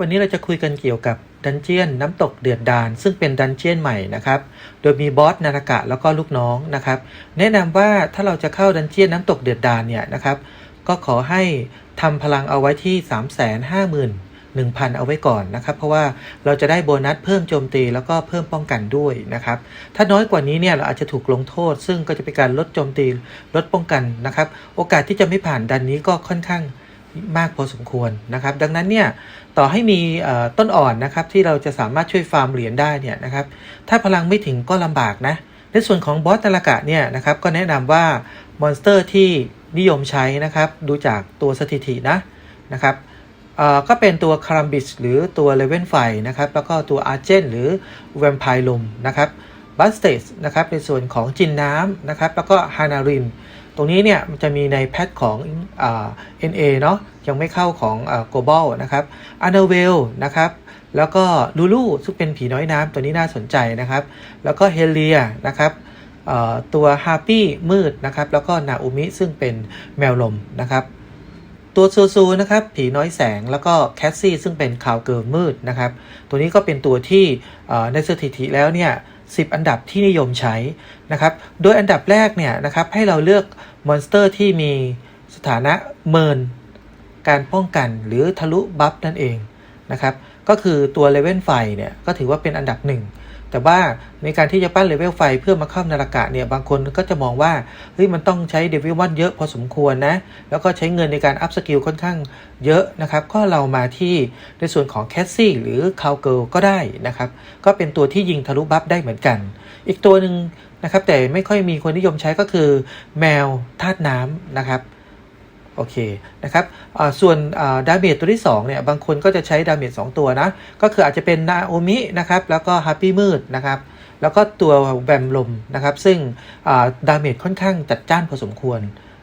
วันนี้เราจะคุยกันเกี่ยวกับดันเจียนน้ำตกเดือดดาน ซึ่งเป็นดันเจียนใหม่นะครับ โดยมีบอสนารากะแล้วก็ลูกน้องนะครับ แนะนำว่าถ้าเราจะเข้าดันเจียนน้ำตกเดือดดานเนี่ยนะครับ ก็ขอให้ทำพลังเอาไว้ที่ 3 5 1 0 0 0 เอาไว้ก่อนนะครับ เพราะว่าเราจะได้โบนัสเพิ่มโจมตีแล้วก็เพิ่มป้องกันด้วยนะครับ ถ้าน้อยกว่านี้เนี่ยเราอาจจะถูกลงโทษ ซึ่งก็จะเป็นการลดโจมตีลดป้องกันนะครับ โอกาสที่จะไม่ผ่านดันนี้ก็ค่อนข้าง มากพอสมควรนะครับ ดังนั้นเนี่ยต่อให้มีต้นอ่อนนะครับที่เราจะสามารถช่วยฟาร์มเหรียญได้เนี่ยนะครับถ้าพลังไม่ถึงก็ลำบากนะในส่วนของบอสตารากะเนี่ยนะครับก็แนะนำว่ามอนสเตอร์ที่นิยมใช้นะครับดูจากตัวสถิตินะนะครับก็เป็นตัวคารัมบิชหรือตัวเลเวนไฟนะครับแล้วก็ตัวอาร์เจนหรือแวมไพร์ลมนะครับบัสเตสนะครับในส่วนของจินน้ำนะครับแล้วก็ฮานาริน ตรงนี้เนี่ยมันจะมีในแพทของเอ่า NA เนาะยังไม่เข้าของอ่า global นะครับอันเดอร์เวลนะครับแล้วก็ลูลูซึ่งเป็นผีน้อยน้ำตัวนี้น่าสนใจนะครับ แล้วก็เฮเลียนะครับตัวฮาร์ปี้มืดนะครับ แล้วก็นาอุมิซึ่งเป็นแมวลมนะครับ ตัวซูซูนะครับ ผีน้อยแสงแล้วก็แคสซี่ซึ่งเป็นคาวเกิร์ลมืดนะครับ ตัวนี้ก็เป็นตัวที่ในสถิติแล้วเนี่ย สิอันดับที่นิยมใช้นะครับ โดยอันดับแรกเนี่ยนะครับให้เราเลือกมอนสเตอร์ที่มีสถานะเมิน การป้องกันหรือทะลุบัฟนั่นเองนะครับ ก็คือตัวเลเวลไฟเนี่ยก็ถือว่าเป็นอันดับหนึ่ง แต่ว่าในการที่จะปั้นเลเวลไฟเพื่อมาเข้านารากะเนี่ยบางคนก็จะมองว่าเฮ้ยมันต้องใช้เดวิลวันเยอะพอสมควรนะ แล้วก็ใช้เงินในการอัพสกิลค่อนข้างเยอะนะครับ ก็เรามาที่ในส่วนของแคสซี่หรือคาวเกิลก็ได้นะครับ ก็เป็นตัวที่ยิงทะลุบัฟได้เหมือนกัน อีกตัวหนึ่งนะครับแต่ไม่ค่อยมีคนนิยมใช้ก็คือแมวธาตุน้ำนะครับ โอเคนะครับส่วนดาเมจตัวที่2เนี่ยบางคนก็จะใช้ดาเมจ2ตัวนะ ก็คืออาจจะเป็นนาโอมินะครับแล้วก็ฮัปปี้มืดนะครับแล้วก็ตัวแวมลมนะครับ ซึ่งดาเมจค่อนข้างจัดจ้านพอสมควร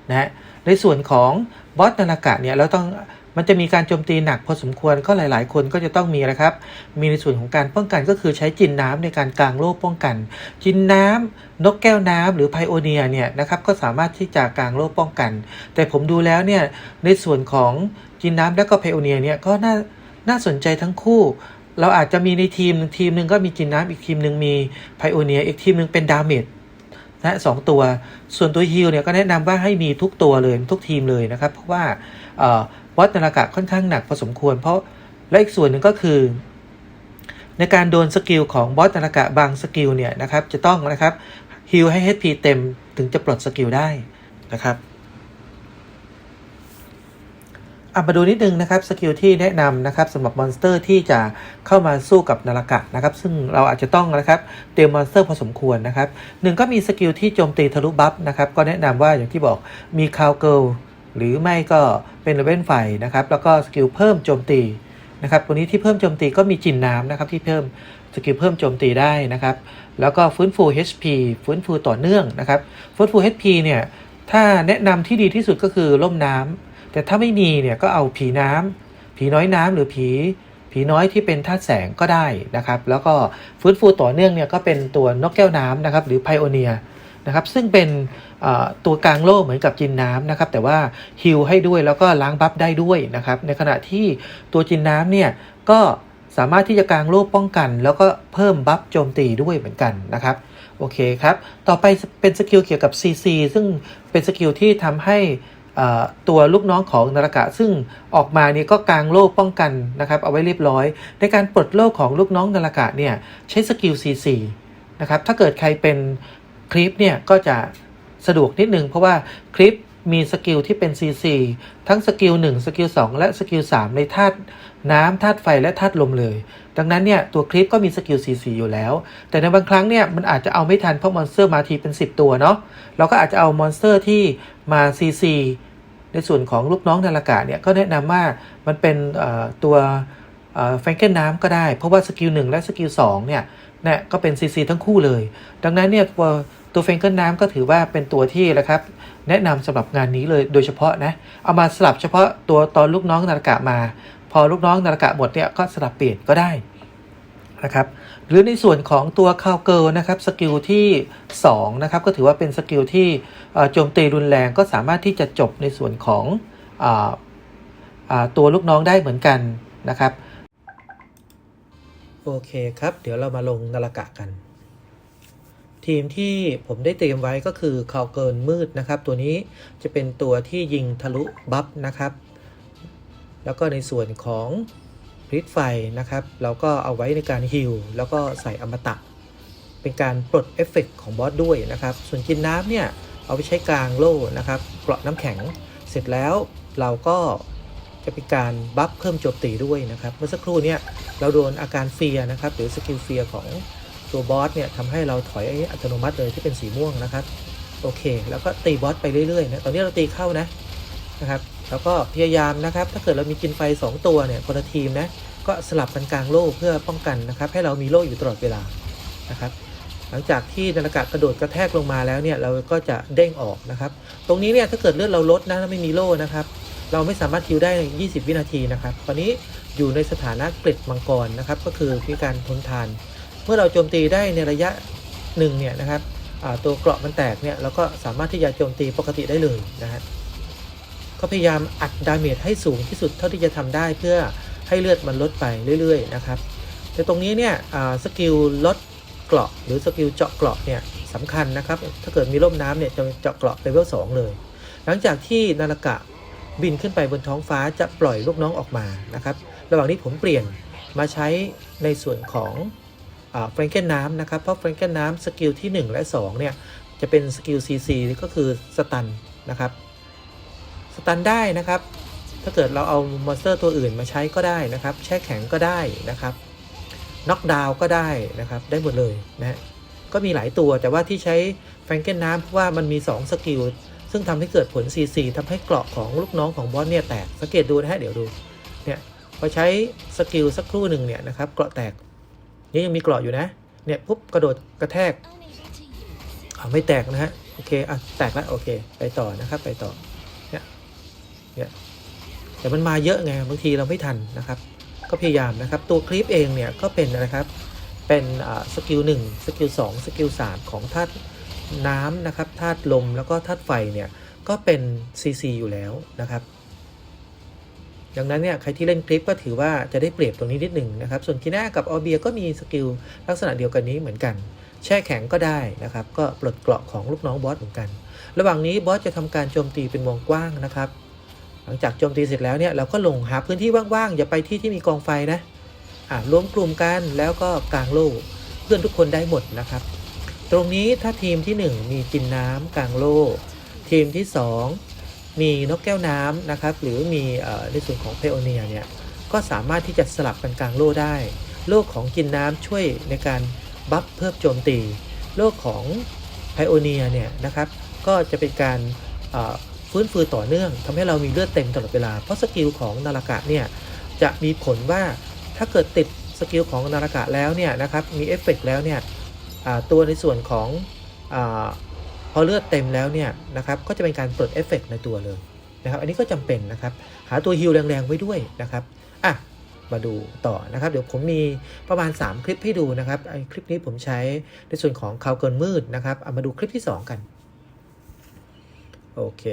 นะฮะในส่วนของบอสนารากะเนี่ยเราต้อง มันจะมีการโจมตีหนักพอสมควรก็หลาย ๆ คนก็จะต้องมีนะครับ มีในส่วนของการป้องกันก็คือใช้จินน้ำในการกลางโล่ป้องกัน จินน้ำนกแก้วน้ำหรือไพโอเนียเนี่ยนะครับก็สามารถที่จะกลางโล่ป้องกัน แต่ผมดูแล้วเนี่ยในส่วนของจินน้ำและก็ไพโอเนียเนี่ยก็น่าน่าสนใจทั้งคู่เราอาจจะมีในทีมหนึ่งทีมหนึ่งก็มีจินน้ำอีกทีมหนึ่งมีไพโอเนียอีกทีมหนึ่งเป็นดาเมจนะสองตัว ส่วนตัวฮิลเนี่ยก็แนะนำว่าให้มีทุกตัวเลยทุกทีมเลยนะครับ เพราะว่า วัดนารากะค่อนข้างหนักพอสมควร เพราะและอีกส่วนหนึ่งก็คือ ในการโดนสกิลของบอสนากะบางสกิลเนี่ยนะครับจะต้องนะครับฮิลให้ HP เต็มถึงจะปลดสกิลได้นะครับอะมาดูนิดนึงนะครับสกิลที่แนะนำนะครับสำหรับมอนสเตอร์ที่จะเข้ามาสู้กับนารากะนะครับ ซึ่งเราอาจจะต้องนะครับเตรียมมอนสเตอร์พอสมควรนะครับหนึ่งก็มีสกิลที่โจมตีทะลุบัฟนะครับ ก็แนะนำว่าอย่างที่บอกมีคาวเกิล หรือไม่ก็เป็นเลเวนไฟนะครับ แล้วก็สกิลเพิ่มโจมตีนะครับตัวนี้ที่เพิ่มโจมตีก็มีจินน้ำนะครับที่เพิ่มสกิลเพิ่มโจมตีได้นะครับ แล้วก็ฟื้นฟู HP ฟื้นฟูต่อเนื่องนะครับ ฟื้นฟู HP เนี่ยถ้าแนะนำที่ดีที่สุดก็คือล่มน้ำแต่ถ้าไม่มีเนี่ยก็เอาผีน้ำผีน้อยน้ำหรือผี ผีน้อยที่เป็นธาตุแสงก็ได้นะครับ แล้วก็ฟื้นฟูต่อเนื่องเนี่ยก็เป็นตัวนกแก้วน้ำนะครับ หรือไพโอเนียนะครับ ซึ่งเป็น ตัวกลางโล่เหมือนกับจินน้ำนะครับแต่ว่าฮิลให้ด้วยแล้วก็ล้างบัฟได้ด้วยนะครับในขณะที่ตัวจินน้ำเนี่ยก็สามารถที่จะกลางโล่ป้องกัน แล้วก็เพิ่มบัฟโจมตีด้วยเหมือนกันนะครับโอเคครับ ต่อไปเป็นสกิลเกี่ยวกับ CC ซึ่งเป็นสกิลที่ทำให้ตัวลูกน้องของนารกะ ซึ่งออกมาเนี่ยก็กางโล่ป้องกันนะครับเอาไว้เรียบร้อย ในการปลดโล่ของลูกน้องนารกะเนี่ยใช้สกิล CC นะครับถ้าเกิดใครเป็นคลิปเนี่ยก็จะ สะดวกนิดนึง เพราะว่าคลิปมีสกิลที่เป็น CC ทั้งสกิล1สกิล2และสกิล3ในธาตุน้ำธาตุไฟและธาตุลมเลย ดังนั้นเนี่ยตัวคลิปก็มีสกิล CC อยู่แล้ว แต่ในบางครั้งเนี่ยมันอาจจะเอาไม่ทันเพราะมอนสเตอร์มาทีเป็น 10 ตัวเนาะเราก็อาจจะเอามอนสเตอร์ที่มา CC ในส่วนของลูกน้องนาฬกาเนี่ยก็แนะนำว่ามันเป็นตัว แฟงเกิลน้ำก็ได้ เพราะว่าสกิล1และสกิล2เนี่ยเนี่ยก็เป็น CC ทั้งคู่เลย ดังนั้นเนี่ยตัวตัวแฟงเกิลน้ำก็ถือว่าเป็นตัวที่นะครับแนะนำสำหรับงานนี้เลยโดยเฉพาะนะ เอามาสลับเฉพาะตัวตอนลูกน้องนาฬกะมา พอลูกน้องนาฬกะหมดเนี่ยก็สลับเปลี่ยนก็ได้นะครับหรือในส่วนของตัวคาวเกิลนะครับสกิลที่2นะครับก็ถือว่าเป็นสกิลที่โจมตีรุนแรงก็สามารถที่จะจบในส่วนของอตัวลูกน้องได้เหมือนกันนะครับ โอเคครับ เดี๋ยวเรามาลงนาฬกะกัน ทีมที่ผมได้เตรียมไว้ก็คือคาวเกินมืดนะครับ ตัวนี้จะเป็นตัวที่ยิงทะลุบัฟนะครับ แล้วก็ในส่วนของพิษไฟนะครับ เราก็เอาไว้ในการฮิลแล้วก็ใส่อมตะ เป็นการปลดเอฟเฟกต์ของบอสด้วยนะครับ ส่วนกินน้ำเนี่ย เอาไปใช้กลางโล่นะครับเกราะน้ำแข็งเสร็จแล้วเราก็ จะเป็นการบัฟเพิ่มโจมตีด้วยนะครับ เมื่อสักครู่เนี่ยเราโดนอาการเฟียนะครับหรือสกิลเฟียของตัวบอสเนี่ยทำให้เราถอยอัตโนมัติเลยที่เป็นสีม่วงนะครับโอเค แล้วก็ตีบอสไปเรื่อยๆนะตอนนี้เราตีเข้านะนะครับแล้วก็พยายามนะครับ ถ้าเกิดเรามีกินไฟ 2 ตัวเนี่ยคนละทีมนะก็สลับกันกลางโล่เพื่อป้องกันนะครับ ให้เรามีโล่อยู่ตลอดเวลานะครับหลังจากที่นาฬิกากระโดดกระแทกลงมาแล้วเนี่ยเราก็จะเด้งออกนะครับ ตรงนี้เนี่ยถ้าเกิดเลือดเราลดนะแล้วไม่มีโล่นะครับ เราไม่สามารถคิวได้20 วินาทีนะครับตอนนี้อยู่ในสถานะเกล็ดมังกรนะครับ ก็คือมีการทนทาน เมื่อเราโจมตีได้ในระยะหนึ่งเนี่ยนะครับตัวเกราะมันแตกเนี่ยเราก็สามารถที่จะโจมตีปกติได้เลยนะฮะก็พยายามอัดดาเมจให้สูงที่สุดเท่าที่จะทำได้เพื่อให้เลือดมันลดไปเรื่อยๆนะครับแต่ตรงนี้เนี่ยสกิลลดเกราะหรือสกิลเจาะเกราะเนี่ยสำคัญนะครับ ถ้าเกิดมีร่มน้ำเนี่ยจะเจาะเกราะเลเวล2เลย หลังจากที่นาฬกะ บินขึ้นไปบนท้องฟ้าจะปล่อยลูกน้องออกมานะครับ ระหว่างนี้ผมเปลี่ยนมาใช้ในส่วนของแฟรงเกนน้ำนะครับ เพราะแฟรงเกนน้ำสกิลที่ 1 และ2เนี่ยจะเป็นสกิล CC ก็คือสตันนะครับ สตันได้นะครับ ถ้าเกิดเราเอามอนสเตอร์ตัวอื่นมาใช้ก็ได้นะครับ แช่แข็งก็ได้นะครับ น็อกดาวก็ได้นะครับ ได้หมดเลยนะฮะก็มีหลายตัวแต่ว่าที่ใช้แฟรงเกนน้ำเพราะว่ามันมี 2 สกิล ซึ่งทำให้เกิดผล CC ทำให้เกราะของลูกน้องของบอสเนี่ยแตกสังเกตดูนะฮะเดี๋ยวดูเนี่ยพอใช้สกิลสักครู่หนึ่งเนี่ยนะครับเกราะแตกนี่ยังมีเกราะอยู่นะเนี่ยปุ๊บกระโดดกระแทกอ่าไม่แตกนะฮะโอเคอะแตกแล้วโอเค ไปต่อนะครับไปต่อเนี่ยเนี่ยแต่มันมาเยอะไงบางทีเราไม่ทันนะครับ ก็พยายามนะครับ ตัวคลิปเองเนี่ยก็เป็นนะครับเป็นสกิลหนึ่งสกิลสองสกิลสามของธาตุ น้ำนะครับธาตุลมแล้วก็ธาตุไฟเนี่ยก็เป็น CC อยู่แล้วนะครับ ดังนั้นเนี่ยใครที่เล่นคลิปก็ถือว่าจะได้เปรียบตรงนี้นิดหนึ่งนะครับ ส่วนคีน่ากับออเบียก็มีสกิลลักษณะเดียวกันนี้เหมือนกัน แช่แข็งก็ได้นะครับ ก็ปลดเกราะของลูกน้องบอสเหมือนกัน ระหว่างนี้บอสจะทำการโจมตีเป็นวงกว้างนะครับ หลังจากโจมตีเสร็จแล้วเนี่ยเราก็ลงหาพื้นที่ว่างๆอย่าไปที่ที่มีกองไฟนะอ่ารวมกลุ่มกันแล้วก็กลางโล่เพื่อนทุกคนได้หมดนะครับ ตรงนี้ถ้าทีมที่ 1 มีจินน้ำกลางโล่ทีมที่ 2 มีนกแก้วน้ำนะครับ หรือมีในส่วนของเพโอเนียเนี่ยก็สามารถที่จะสลับกันกลางโล่ได้ โลกของกินน้ำช่วยในการบัฟเพิ่มโจมตี โลกของไพโอเนียเนี่ยนะครับก็จะเป็นการฟื้นฟูต่อเนื่องทำให้เรามีเลือดเต็มตลอดเวลา เพราะสกิลของนาฬกะเนี่ยจะมีผลว่าถ้าเกิดติดสกิลของนาฬกะแล้วเนี่ยนะครับมีเอฟเฟกแล้วเนี่ย ตัวในส่วนของอพอเลือดเต็มแล้วเนี่ยนะครับก็จะเป็นการปลดเอฟเฟกในตัวเลยนะครับอันนี้ก็จำเป็นนะครับหาตัวฮิลแรงๆไว้ด้วยนะครับอะมาดูต่อนะครับ เดี๋ยวผมมีประมาณ 3 คลิปให้ดูนะครับไอคลิปนี้ผมใช้ในส่วนของคาวเกินมืดนะครับเอามาดูคลิปที่ 2 กัน โอเค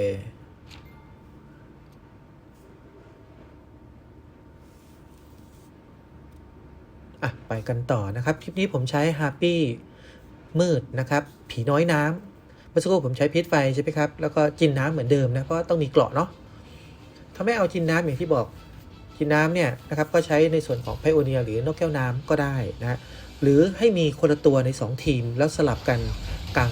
อะไปกันต่อนะครับ คลิปนี้ผมใช้ฮาร์ปี้ มืดนะครับ ผีน้อยน้ำเมื่อสักครู่ผมใช้พิษไฟใช่ไหมครับ แล้วก็จินน้ำเหมือนเดิมนะ เพราะต้องมีเกราะเนาะถ้าไม่เอาจินน้ำอย่างที่บอกจินน้ำเนี่ยนะครับก็ใช้ในส่วนของไพโอเนียหรือนกแก้วน้ำก็ได้นะหรือให้มีคนละตัวใน 2 ทีมแล้วสลับกันกลาง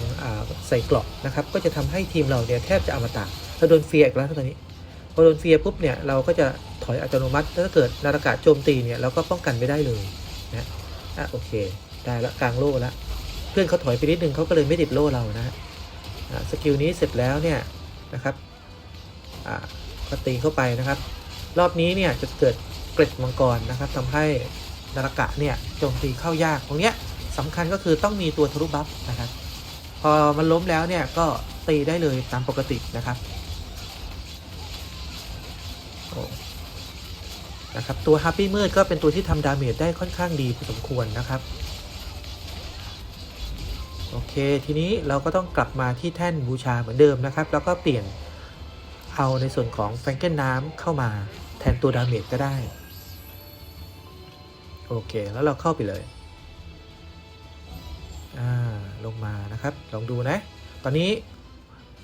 ใส่เกราะนะครับ ก็จะทำให้ทีมเราเนี่ยแทบจะอมตะถ้าโดนเฟียอีกแล้วตอนนี้พอโดนเฟียปุ๊บเนี่ยเราก็จะถอยอัตโนมัติถ้าเกิดนาฬิกาโจมตีเนี่ยเราก็ป้องกันไม่ได้เลยนะอะโอเค ได้ละกลางโล่ล้ว เพื่อนเขาถอยไปนิดนึงเขาก็เลยไม่ติดโล่เรานะอ่าสกิลนี้เสร็จแล้วเนี่ยนะครับก็ตีเข้าไปนะครับ รอบนี้เนี่ยจะเกิดเกร็ดมังกรนะครับทำให้นาฬิกะเนี่ยโจมตีเข้ายากตรงเนี้ยสำคัญก็คือต้องมีตัวทะลุบัฟนะครับ พอมันล้มแล้วเนี่ยก็ตีได้เลยตามปกตินะครับนะครับตัวฮับปี้มืดก็เป็นตัวที่ทำดาเมจได้ค่อนข้างดีพอสมควรนะครับ เค ทีนี้เราก็ต้องกลับมาที่แท่นบูชาเหมือนเดิมนะครับ แล้วก็เปลี่ยนเอาในส่วนของแฟงเกนน้ำเข้ามาแทนตัวดาเมจก็ได้ โอเค แล้วเราเข้าไปเลย อ่า ลงมานะครับ ลองดูนะ ตอนนี้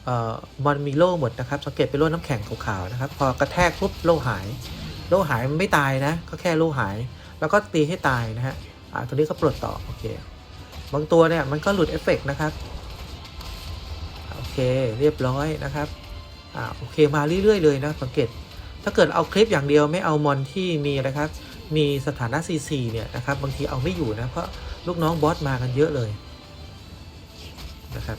เอ่อมันมีโล่หมดนะครับ สังเกตเป็นโล่น้ำแข็งขาวๆนะครับ พอกระแทกปุ๊บโล่หาย โล่หายมันไม่ตายนะ ก็แค่โล่หาย แล้วก็ตีให้ตายนะฮะ อ่า ตัวนี้ก็ปลดต่อ โอเค บางตัวเนี่ยมันก็หลุดเอฟเฟกต์นะครับ โอเคเรียบร้อยนะครับอ่าโอเคมาเรื่อยๆเลยนะสังเกต ถ้าเกิดเอาคลิปอย่างเดียวไม่เอามอนที่มีนะครับ มีสถานะ CC เนี่ยนะครับบางทีเอาไม่อยู่นะเพราะลูกน้องบอสมากันเยอะเลยนะครับ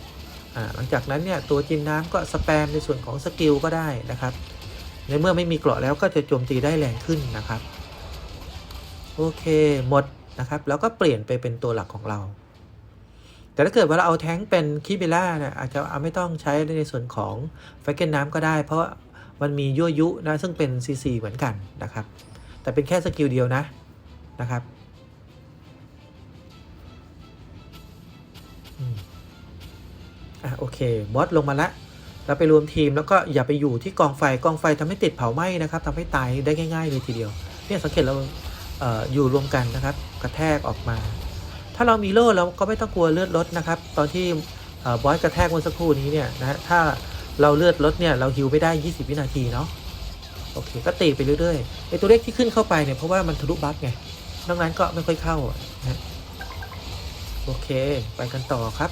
อ่าหลังจากนั้นเนี่ยตัวจินน้ำก็สแปมในส่วนของสกิลก็ได้นะครับ ในเมื่อไม่มีเกราะแล้วก็จะโจมตีได้แรงขึ้นนะครับ โอเคหมดนะครับ แล้วก็เปลี่ยนไปเป็นตัวหลักของเรา แต่ถ้าเกิดว่าเราเอาแท้งเป็นคิเบล่าเนี่ยอาจจะเอาไม่ต้องใช้ในส่วนของไฟเกนน้ำก็ได้ เพราะมันมียั่วยุนะซึ่งเป็น CC เหมือนกันนะครับ แต่เป็นแค่สกิลเดียวนะนะครับอะโอเคบอสลงมาละเราไปรวมทีมแล้วก็อย่าไปอยู่ที่กองไฟกองไฟทำให้ติดเผาไหม้นะครับทำให้ตายได้ง่าย ๆ เลยทีเดียว เนี่ยสังเกตเราเอออยู่รวมกันนะครับ กระแทกออกมา ถ้าเรามีโล่เราก็ไม่ต้องกลัวเลือดลดนะครับ ตอนที่เอ่อบอสกระแทกเมื่อสักครู่นี้เนี่ยนะถ้าเราเลือดลดเนี่ยเราฮิวไม่ได้ 20 วินาทีเนาะโอเคก็ตีไปเรื่อยๆไอตัวเลขที่ขึ้นเข้าไปเนี่ยเพราะว่ามันทะลุบัฟไงนอกนั้นก็ไม่ค่อยเข้านะโอเค ไปกันต่อครับ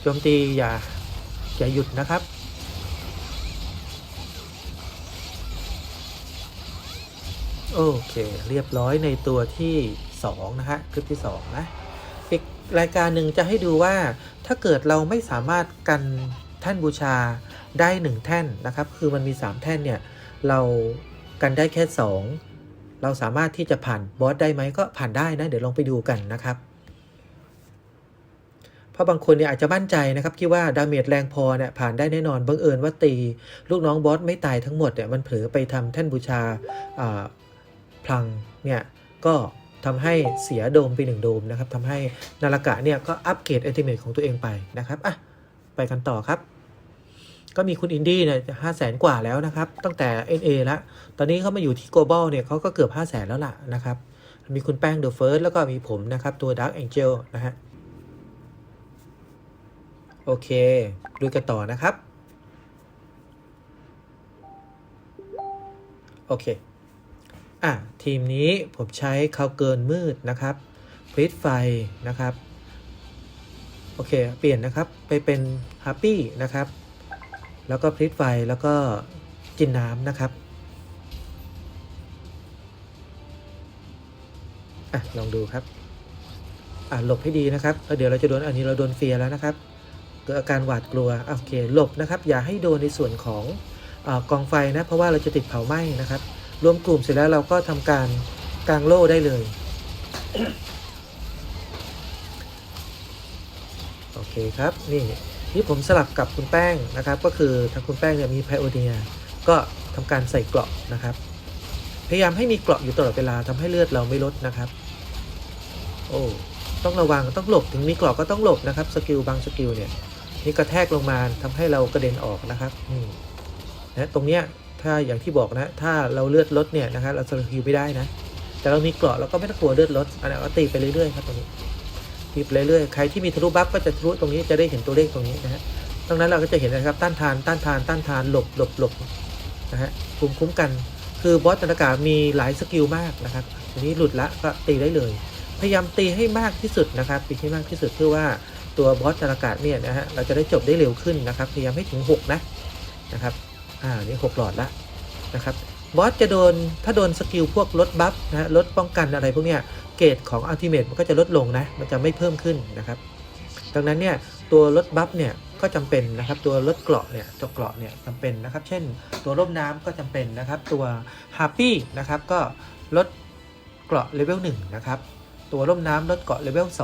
โจมตีอย่าอย่าหยุดนะครับโอเค เรียบร้อยในตัวที่ 2 นะฮะคลิปที่ 2 นะ อีกรายการหนึ่งจะให้ดูว่าถ้าเกิดเราไม่สามารถกันแท่นบูชาได้ 1 แท่นนะครับ คือมันมี 3 แท่นเนี่ย เรากันได้แค่ 2 เราสามารถที่จะผ่านบอสได้ไหมก็ผ่านได้นะ เดี๋ยวลองไปดูกันนะครับ เพราะบางคนเนี่ยอาจจะมั่นใจนะครับคิดว่าดาเมจแรงพอเนี่ยผ่านได้แน่นอนบังเอิญว่าตี ลูกน้องบอสไม่ตายทั้งหมดเนี่ยมันเผลอไปทำแท่นบูชาพลังเนี่ยก็ ทำให้เสียโดมไปหนึ่งโดมนะครับทำให้นาฬกะเนี่ยก็อัปเกรดเอติเมทของตัวเองไปนะครับอะไปกันต่อครับ ก็มีคุณอินดี้เนี่ยห้าแสนกว่าแล้วนะครับ ตั้งแต่ NA แล้วตอนนี้เขามาอยู่ที่ global เนี่ยเขาก็เกือบ5 0 0แสนแล้วล่ะนะครับ มีคุณแป้งเดอะเฟิร์สแล้วก็มีผมนะครับ ตัว Dark Angel นะฮะโอเค ดูกันต่อนะครับ โอเค อะทีมนี้ผมใช้เขาเกินมืดนะครับพริตไฟนะครับ โอเค เปลี่ยนนะครับไปเป็นฮ a ปปี้นะครับ แล้วก็พริตไฟแล้วก็จินน้ำนะครับอะลองดูครับอะหลบให้ดีนะครับเดี๋ยวเราจะโดนอันนี้เราโดนเฟียแล้วนะครับ เกิดอาการหวาดกลัวโอเคหลบนะครับ อย่าให้โดนในส่วนของอกองไฟนะ เพราะว่าเราจะติดเผาไหม้นะครับ รวมกลุ่มเสร็จแล้วเราก็ทำการกางโล่ได้เลย โอเคครับ นี่นี่ผมสลับกับคุณแป้งนะครับ ก็คือทางคุณแป้งเนี่ยมีไพโอเนียก็ทำการใส่เกราะนะครับ พยายามให้มีเกราะอยู่ตลอดเวลาทำให้เลือดเราไม่ลดนะครับ โอ้ต้องระวังต้องหลบถึงมีเกราะก็ต้องหลบนะครับสกิลบางสกิลเนี่ยนี่กระแทกลงมาทำให้เรากระเด็นออกนะครับนะตรงเนี้ย ถ้าอย่างที่บอกนะ ถ้าเราเลือดลดเนี่ยนะครับเราสกิลไม่ได้นะ แต่เรามีเกราะเราก็ไม่ต้องกลัวเลือดลดอันนี้นก็ตีไปเรื่อยๆครับตรงนี้ตีไปเรื่อยๆใครที่มีทะลุบัฟก็จะทะลุตรงนี้จะได้เห็นตัวเลขตรงนี้นะฮะตรงนั้นเราก็จะเห็นนะครับต้านทานต้านทานต้านทานหลบหลบหลบนะฮะคุ้มคุ้มกัน คือบอสตนากามีหลายสกิลมากนะครับทีนี้หลุดละก็ตีได้เลย พยายามตีให้มากที่สุดนะครับตีให้มากที่สุดเพื่อว่าตัวบอสจรากาเนี่ยนะฮะเราจะได้จบได้เร็วขึ้นนะครับพยายามให้ถึง 6 นะนะครับ อ่านี่6หลอดละนะครับบอสจะโดนถ้าโดนสกิลพวกลดบัฟนะลดป้องกันอะไรพวกเนี้ยเกรดของอัลติเมทมันก็จะลดลงนะมันจะไม่เพิ่มขึ้นนะครับ ดังนั้นเนี่ยตัวลดบัฟเนี่ยก็จำเป็นนะครับตัวลดเกราะเนี่ยตัวเกราะเนี่ยจำเป็นนะครับ เช่น ตัวร่มน้ำก็จำเป็นนะครับ ตัวฮาร์ปี้นะครับก็ลดเกราะเลเวล1นะครับ ตัวร่มน้ำลดเกราะเลเวล2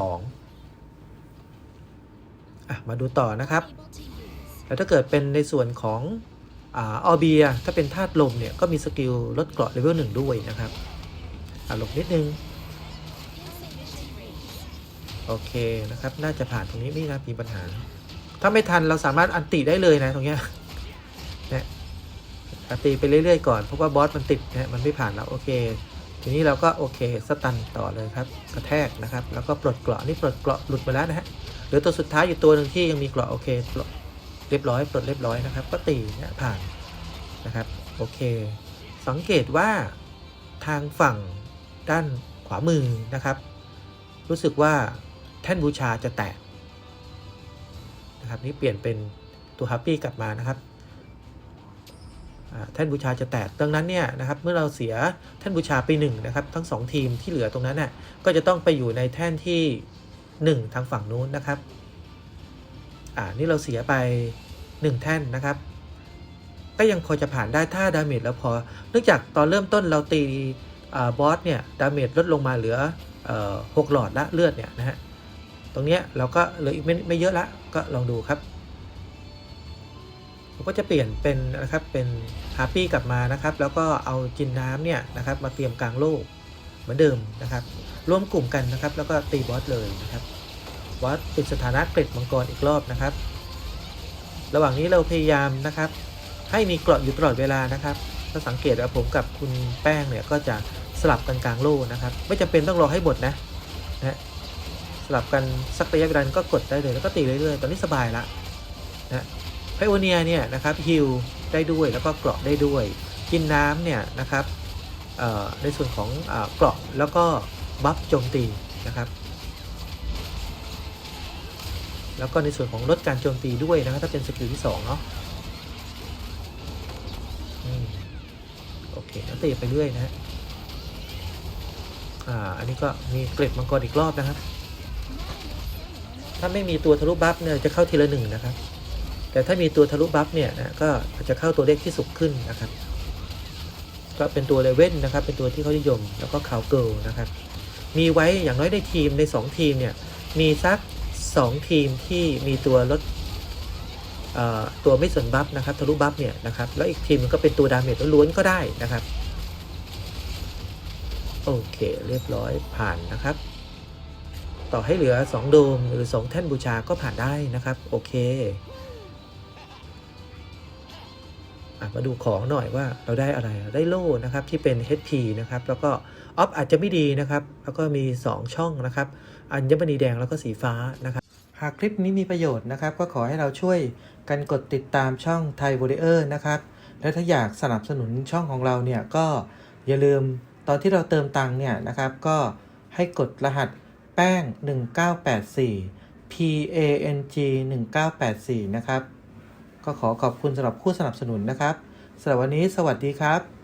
อะมาดูต่อนะครับ แล้วถ้าเกิดเป็นในส่วนของ ออเบียถ้าเป็นธาตุลมเนี่ยก็มีสกิลลดเกราะเลเวล1ด้วยนะครับอะหลบนิดนึง โอเคนะครับ น่าจะผ่านตรงนี้ไม่น่ามีปัญหา ถ้าไม่ทันเราสามารถอันติได้เลยนะตรงเนี้ยนี่ยอันติไปเรื่อยๆก่อนเพราะว่าบอสมันติดนะมันไม่ผ่านแล้วโอเค ทีนี้เราก็โอเคสตันต่อเลยครับกระแทกนะครับ แล้วก็ปลดเกราะนี่ปลดเกราะหลุดไปแล้วนะฮะเหลือตัวสุดท้ายอยู่ตัวหนึ่งที่ยังมีเกราะโอเคปลด เรียบร้อยปลดเรียบร้อยนะครับ ก็ตีเนี่ยผ่านนะครับโอเค สังเกตว่าทางฝั่งด้านขวามือนะครับ รู้สึกว่าแท่นบูชาจะแตกนะครับนี่เปลี่ยนเป็นตัวฮัปปี้กลับมานะครับแท่นบูชาจะแตก ดังนั้นเนี่ยนะครับเมื่อเราเสียแท่นบูชาไปหนึ่งนะครับทั้งสองทีมที่เหลือตรงนั้นน่ะก็จะต้องไปอยู่ในแท่นที่หนึ่งทางฝั่งนู้นนะครับ อ่านี่เราเสียไปหนึ่งแท่นนะครับ ก็ยังพอจะผ่านได้ถ้าดาเมจแล้วพอ เนื่องจากตอนเริ่มต้นเราตีอาบอสเนี่ยดาเมจลดลงมาเหลืออ่อหกหลอดละเลือดเนี่ยนะฮะตรงเนี้ยเราก็เหลืออีกไม่ไม่เยอะละก็ลองดูครับผมก็จะเปลี่ยนเป็นนะครับเป็นฮาปี้กลับมานะครับ แล้วก็เอาจินน้ำเนี่ยนะครับมาเตรียมกลางโลกเหมือนเดิมนะครับ ร่วมกลุ่มกันนะครับ แล้วก็ตีบอสเลยนะครับ บอสติดสถานะเกร็ดมังกรอีกรอบนะครับ ระหว่างนี้เราพยายามนะครับ ให้มีเกราะอยู่ตลอดเวลานะครับถ้าสังเกตว่าผมกับคุณแป้งเนี่ยก็จะสลับกันกลางโล่นะครับ ไม่จำเป็นต้องรอให้หมดนะนะสลับกันสักระยะเวลาหนึ่งก็กดได้เลยแล้วก็ตีเรื่อยๆตอนนี้สบายละนะไพโอเนียเนี่ยนะครับฮิลได้ด้วยแล้วก็เกราะได้ด้วย กินน้ำเนี่ยนะครับเอ่อในส่วนของเออเกราะแล้วก็บัฟโจมตีนะครับ แล้วก็ในส่วนของลดการโจมตีด้วยนะครับถ้าเป็นสกิลที่2เนาะโอเคแล้วตีไปเรื่อยนะฮะอ่าอันนี้ก็มีเกล็ดมังกรอีกรอบนะครับ ถ้าไม่มีตัวทะลุบัฟเนี่ยจะเข้าทีละหนึ่งนะครับ แต่ถ้ามีตัวทะลุบัฟเนี่ยนะก็จะเข้าตัวเลขที่สูงขึ้นนะครับ ก็เป็นตัวเลเว่นนะครับ เป็นตัวที่เขานิยม แล้วก็คาวเกิลนะครับ มีไว้อย่างน้อยในทีมใน 2 ทีมเนี่ยมีสัก 2 ทีมที่มีตัวลดตัวไม่สนบัฟนะครับทะลุบัฟเนี่ยนะครับแล้วอีกทีมมันก็เป็นตัวดาเมจล้วนก็ได้นะครับ โอเคเรียบร้อยผ่านนะครับ ต่อให้เหลือ 2 โดมหรือ 2 แท่นบูชาก็ผ่านได้นะครับ โอเคอมาดูของหน่อยว่าเราได้อะไรได้โล่นะครับที่เป็น HP นะครับแล้วก็ออฟอาจจะไม่ดีนะครับ แล้วก็มี 2 ช่องนะครับ อัญมณีแดงแล้วก็สีฟ้านะครับหากคลิปนี้มีประโยชน์นะครับ ก็ขอให้เราช่วยกันกดติดตามช่องไทย v ว r เ o อร์นะครับ และถ้าอยากสนับสนุนช่องของเราเนี่ยก็อย่าลืมตอนที่เราเติมตังค์เนี่ยนะครับ ก็ให้กดรหัสแป้ง 1984 P A N G 1984 นะครับ ก็ขอขอบคุณสำหรับผู้สนับสนุนนะครับสำหรับวันนี้สวัสดีครับ